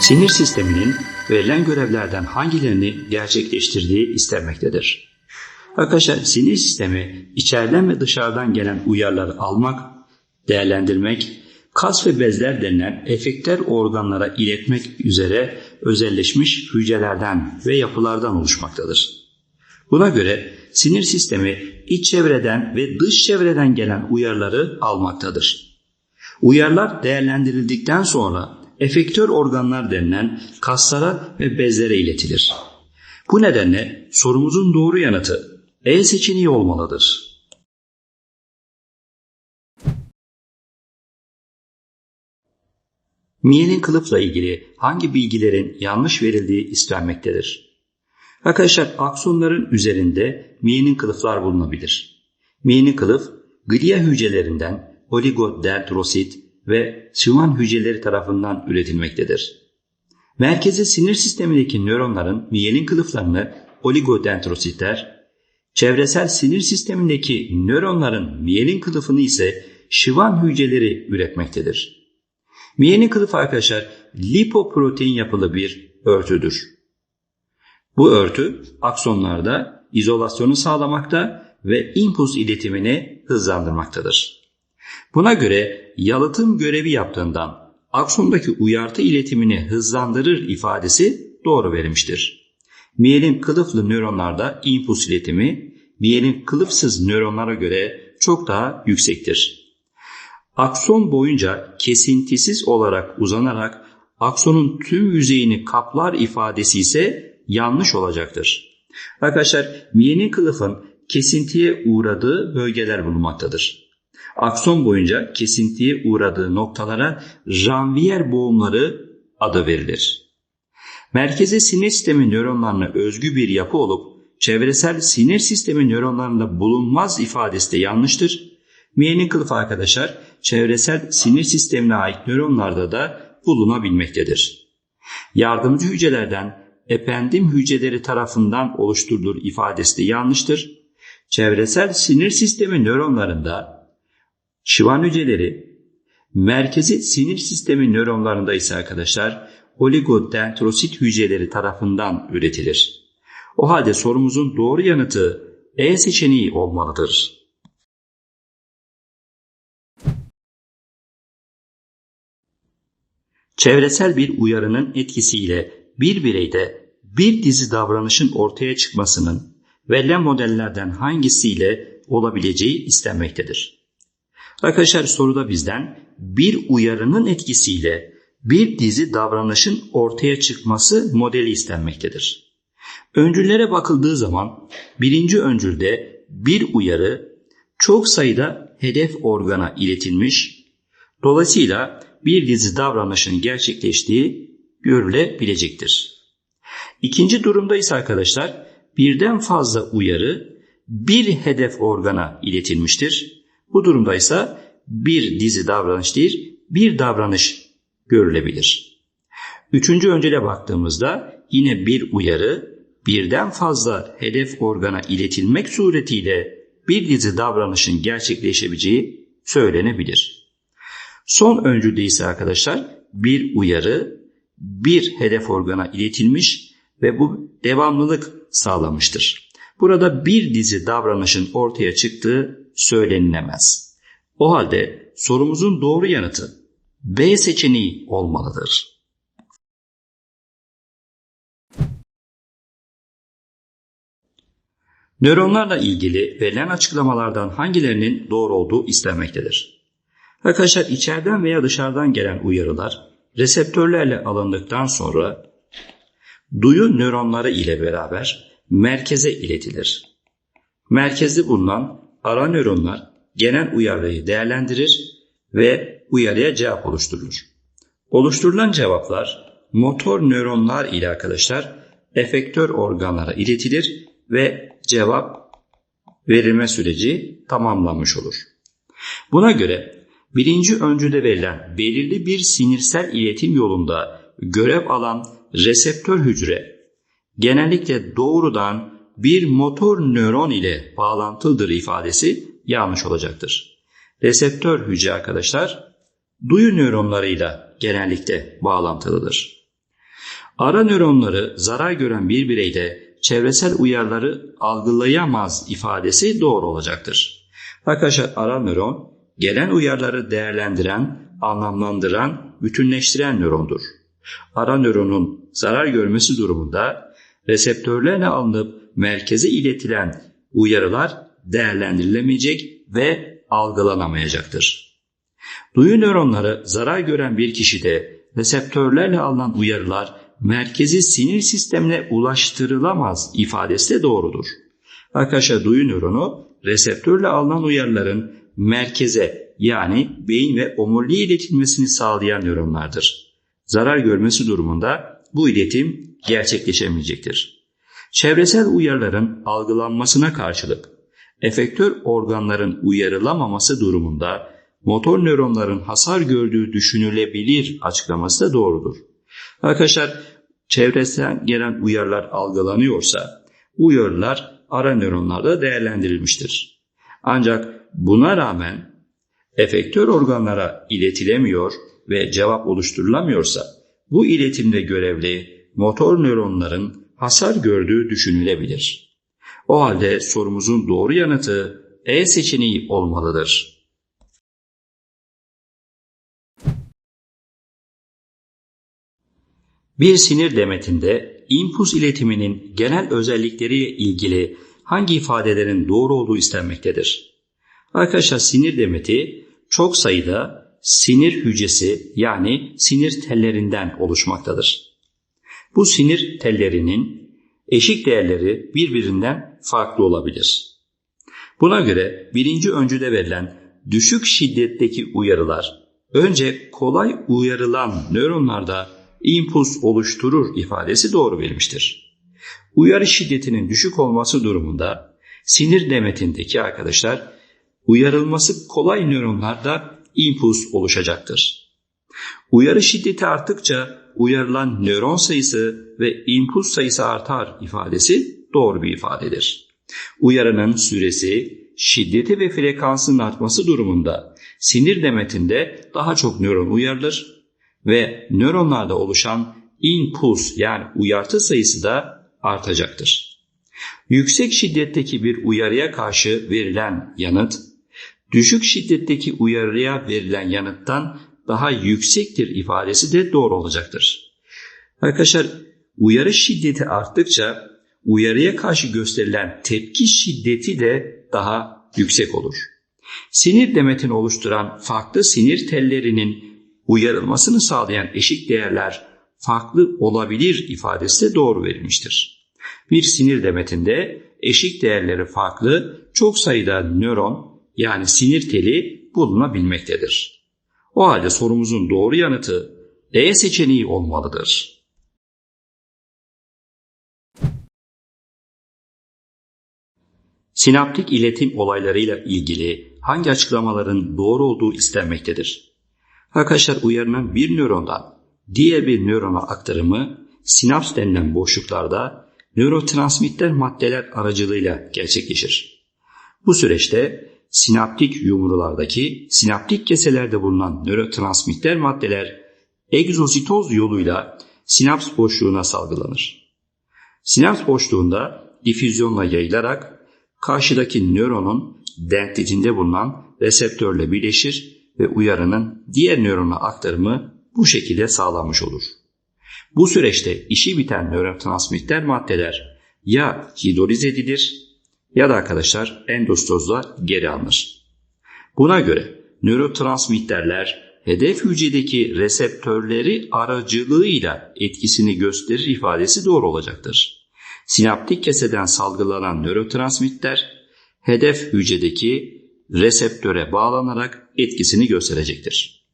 Sinir sisteminin verilen görevlerden hangilerini gerçekleştirdiği istenmektedir. Arkadaşlar sinir sistemi içeriden ve dışarıdan gelen uyarıları almak, değerlendirmek, kas ve bezler denilen efektler organlara iletmek üzere özelleşmiş hücrelerden ve yapılardan oluşmaktadır. Buna göre sinir sistemi iç çevreden ve dış çevreden gelen uyarıları almaktadır. Uyarılar değerlendirildikten sonra efektör organlar denilen kaslara ve bezlere iletilir. Bu nedenle sorumuzun doğru yanıtı E seçeneği olmalıdır. Miyelin kılıfla ilgili hangi bilgilerin yanlış verildiği istenmektedir. Arkadaşlar aksonların üzerinde miyenin kılıflar bulunabilir. Miyenin kılıf glia hücrelerinden oligodendrosit ve şıvan hücreleri tarafından üretilmektedir. Merkezi sinir sistemindeki nöronların miyelin kılıflarını oligodendrositler, çevresel sinir sistemindeki nöronların miyelin kılıfını ise şıvan hücreleri üretmektedir. Miyelin kılıfı arkadaşlar lipoprotein yapılı bir örtüdür. Bu örtü aksonlarda izolasyonu sağlamakta ve impuls iletimini hızlandırmaktadır. Buna göre yalıtım görevi yaptığından aksondaki uyartı iletimini hızlandırır ifadesi doğru verilmiştir. Miyelin kılıflı nöronlarda impuls iletimi miyelin kılıfsız nöronlara göre çok daha yüksektir. Akson boyunca kesintisiz olarak uzanarak aksonun tüm yüzeyini kaplar ifadesi ise yanlış olacaktır. Arkadaşlar miyenin kılıfın kesintiye uğradığı bölgeler bulunmaktadır. Akson boyunca kesintiye uğradığı noktalara janvier boğumları adı verilir. Merkeze sinir sistemi nöronlarına özgü bir yapı olup çevresel sinir sistemi nöronlarında bulunmaz ifadesi de yanlıştır. Miyenin kılıfı arkadaşlar çevresel sinir sistemine ait nöronlarda da bulunabilmektedir. Yardımcı hücrelerden ependim hücreleri tarafından oluşturulur ifadesi de yanlıştır. Çevresel sinir sistemi nöronlarında şivan hücreleri, merkezi sinir sistemi nöronlarında ise arkadaşlar oligodendrosit hücreleri tarafından üretilir. O halde sorumuzun doğru yanıtı E seçeneği olmalıdır. Çevresel bir uyarının etkisiyle bir bireyde bir dizi davranışın ortaya çıkmasının verilen modellerden hangisiyle olabileceği istenmektedir. Arkadaşlar soruda bizden bir uyarının etkisiyle bir dizi davranışın ortaya çıkması modeli istenmektedir. Öncüllere bakıldığı zaman birinci öncülde bir uyarı çok sayıda hedef organa iletilmiş, dolayısıyla bir dizi davranışın gerçekleştiği görülebilecektir. İkinci durumda ise arkadaşlar birden fazla uyarı bir hedef organa iletilmiştir. Bu durumda ise bir dizi davranış değil bir davranış görülebilir. Üçüncü öncele baktığımızda yine bir uyarı birden fazla hedef organa iletilmek suretiyle bir dizi davranışın gerçekleşebileceği söylenebilir. Son öncülde ise arkadaşlar bir uyarı bir hedef organa iletilmiş ve bu devamlılık sağlamıştır. Burada bir dizi davranışın ortaya çıktığı söylenilemez. O halde sorumuzun doğru yanıtı B seçeneği olmalıdır. Nöronlarla ilgili verilen açıklamalardan hangilerinin doğru olduğu istenmektedir. Arkadaşlar içeriden veya dışarıdan gelen uyarılar reseptörlerle alındıktan sonra duyu nöronları ile beraber merkeze iletilir. Merkezde bulunan ara nöronlar genel uyarıyı değerlendirir ve uyarıya cevap oluşturulur. Oluşturulan cevaplar motor nöronlar ile arkadaşlar efektör organlara iletilir ve cevap verilme süreci tamamlanmış olur. Buna göre birinci öncüde verilen belirli bir sinirsel iletim yolunda görev alan reseptör hücre genellikle doğrudan bir motor nöron ile bağlantılıdır ifadesi yanlış olacaktır. Reseptör hücre arkadaşlar duyu nöronlarıyla genellikle bağlantılıdır. Ara nöronları zarar gören bir bireyde çevresel uyarıları algılayamaz ifadesi doğru olacaktır. Arkadaşlar ara nöron gelen uyarıları değerlendiren, anlamlandıran, bütünleştiren nörondur. Ara nöronun zarar görmesi durumunda reseptörlerle alınıp merkeze iletilen uyarılar değerlendirilemeyecek ve algılanamayacaktır. Duyu nöronları zarar gören bir kişide reseptörlerle alınan uyarılar merkezi sinir sistemine ulaştırılamaz ifadesi de doğrudur. Arkadaşlar duyu nöronu reseptörle alınan uyarıların merkeze yani beyin ve omuriliğe iletilmesini sağlayan nöronlardır. Zarar görmesi durumunda bu iletim gerçekleşemeyecektir. Çevresel uyarıların algılanmasına karşılık efektör organların uyarılamaması durumunda motor nöronların hasar gördüğü düşünülebilir açıklaması da doğrudur. Arkadaşlar çevresel gelen uyarılar algılanıyorsa uyarılar ara nöronlarda değerlendirilmiştir. Ancak buna rağmen efektör organlara iletilemiyor ve cevap oluşturulamıyorsa bu iletimde görevli motor nöronların hasar gördüğü düşünülebilir. O halde sorumuzun doğru yanıtı E seçeneği olmalıdır. Bir sinir demetinde impuls iletiminin genel özellikleriyle ilgili hangi ifadelerin doğru olduğu istenmektedir? Arkadaşlar sinir demeti çok sayıda sinir hücresi yani sinir tellerinden oluşmaktadır. Bu sinir tellerinin eşik değerleri birbirinden farklı olabilir. Buna göre birinci öncüde verilen düşük şiddetteki uyarılar önce kolay uyarılan nöronlarda impuls oluşturur ifadesi doğru verilmiştir. Uyarı şiddetinin düşük olması durumunda sinir demetindeki arkadaşlar uyarılması kolay nöronlarda impuls oluşacaktır. Uyarı şiddeti arttıkça uyarılan nöron sayısı ve impuls sayısı artar ifadesi doğru bir ifadedir. Uyarının süresi, şiddeti ve frekansının artması durumunda sinir demetinde daha çok nöron uyarılır ve nöronlarda oluşan impuls yani uyartı sayısı da artacaktır. Yüksek şiddetteki bir uyarıya karşı verilen yanıt, düşük şiddetteki uyarıya verilen yanıttan daha yüksektir ifadesi de doğru olacaktır. Arkadaşlar uyarı şiddeti arttıkça uyarıya karşı gösterilen tepki şiddeti de daha yüksek olur. Sinir demetini oluşturan farklı sinir tellerinin uyarılmasını sağlayan eşik değerler farklı olabilir ifadesi de doğru verilmiştir. Bir sinir demetinde eşik değerleri farklı çok sayıda nöron yani sinir teli bulunabilmektedir. O halde sorumuzun doğru yanıtı D seçeneği olmalıdır. Sinaptik iletim olaylarıyla ilgili hangi açıklamaların doğru olduğu istenmektedir? Arkadaşlar uyarının bir nörondan diğer bir nörona aktarımı sinaps denilen boşluklarda nörotransmitter maddeler aracılığıyla gerçekleşir. Bu süreçte sinaptik yumrulardaki sinaptik keselerde bulunan nörotransmitter maddeler egzositoz yoluyla sinaps boşluğuna salgılanır. Sinaps boşluğunda difüzyonla yayılarak karşıdaki nöronun dendritinde bulunan reseptörle birleşir ve uyarının diğer nörona aktarımı bu şekilde sağlanmış olur. Bu süreçte işi biten nörotransmitter maddeler ya hidroliz edilir ya da arkadaşlar endostozla geri alınır. Buna göre nörotransmitterler hedef hücredeki reseptörleri aracılığıyla etkisini gösterir ifadesi doğru olacaktır. Sinaptik keseden salgılanan nörotransmitter hedef hücredeki reseptöre bağlanarak etkisini gösterecektir.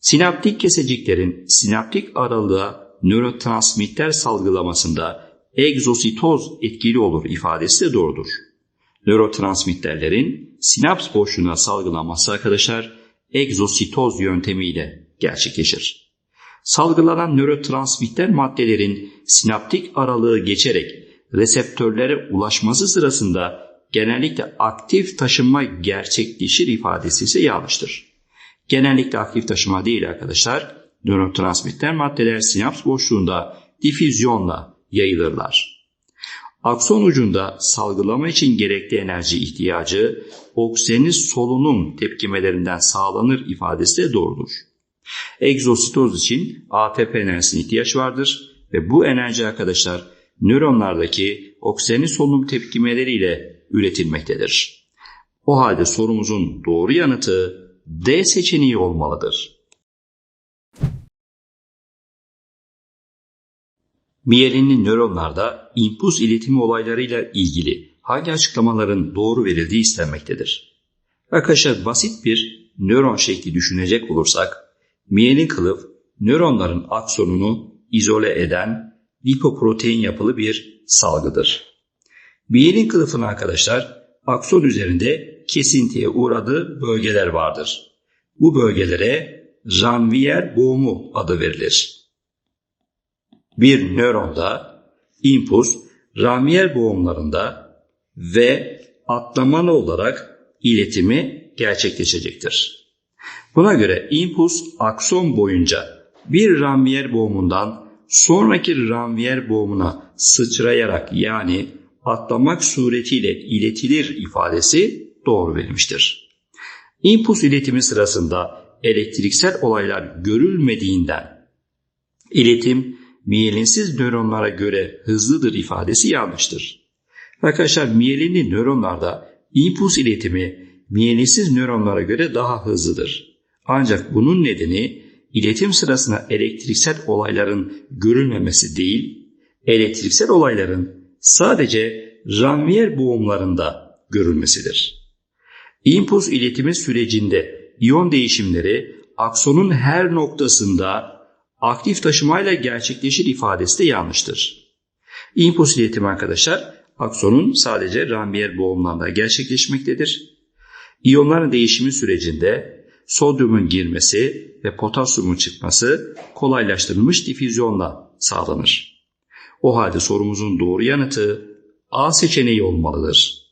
Sinaptik keseciklerin sinaptik aralığa nörotransmitter salgılamasında egzositoz etkili olur ifadesi de doğrudur. Nörotransmitterlerin sinaps boşluğuna salgılanması arkadaşlar egzositoz yöntemiyle gerçekleşir. Salgılanan nörotransmitter maddelerin sinaptik aralığı geçerek reseptörlere ulaşması sırasında genellikle aktif taşınma gerçekleşir ifadesi ise yanlıştır. Genellikle aktif taşıma değil arkadaşlar. Nörotransmitter maddeler sinaps boşluğunda difüzyonla yayılırlar. Akson ucunda salgılama için gerekli enerji ihtiyacı oksijenli solunum tepkimelerinden sağlanır ifadesi de doğrudur. Egzositoz için ATP enerjisine ihtiyaç vardır ve bu enerji arkadaşlar nöronlardaki oksijenli solunum tepkimeleriyle üretilmektedir. O halde sorumuzun doğru yanıtı D seçeneği olmalıdır. Miyelin nöronlarda impuls iletimi olaylarıyla ilgili hangi açıklamaların doğru verildiği istenmektedir. Arkadaşlar basit bir nöron şekli düşünecek olursak, miyelin kılıf nöronların aksonunu izole eden lipoprotein yapılı bir salgıdır. Miyelin kılıfın arkadaşlar akson üzerinde kesintiye uğradığı bölgeler vardır. Bu bölgelere Ranvier boğumu adı verilir. Bir nöronda impuls Ranvier boğumlarında ve atlamalı olarak iletimi gerçekleşecektir. Buna göre impuls akson boyunca bir Ranvier boğumundan sonraki Ranvier boğumuna sıçrayarak yani atlamak suretiyle iletilir ifadesi doğru verilmiştir. İmpuls iletimi sırasında elektriksel olaylar görülmediğinden iletim miyelinsiz nöronlara göre hızlıdır ifadesi yanlıştır. Arkadaşlar miyelinli nöronlarda impuls iletimi miyelinsiz nöronlara göre daha hızlıdır. Ancak bunun nedeni iletim sırasında elektriksel olayların görülmemesi değil, elektriksel olayların sadece Ranvier boğumlarında görülmesidir. İmpuls iletimi sürecinde iyon değişimleri aksonun her noktasında aktif taşımayla gerçekleşir ifadesi de yanlıştır. İmpuls iletimi arkadaşlar aksonun sadece Ranvier boğumlarında gerçekleşmektedir. İyonların değişimi sürecinde sodyumun girmesi ve potasyumun çıkması kolaylaştırılmış difüzyonla sağlanır. O halde sorumuzun doğru yanıtı A seçeneği olmalıdır.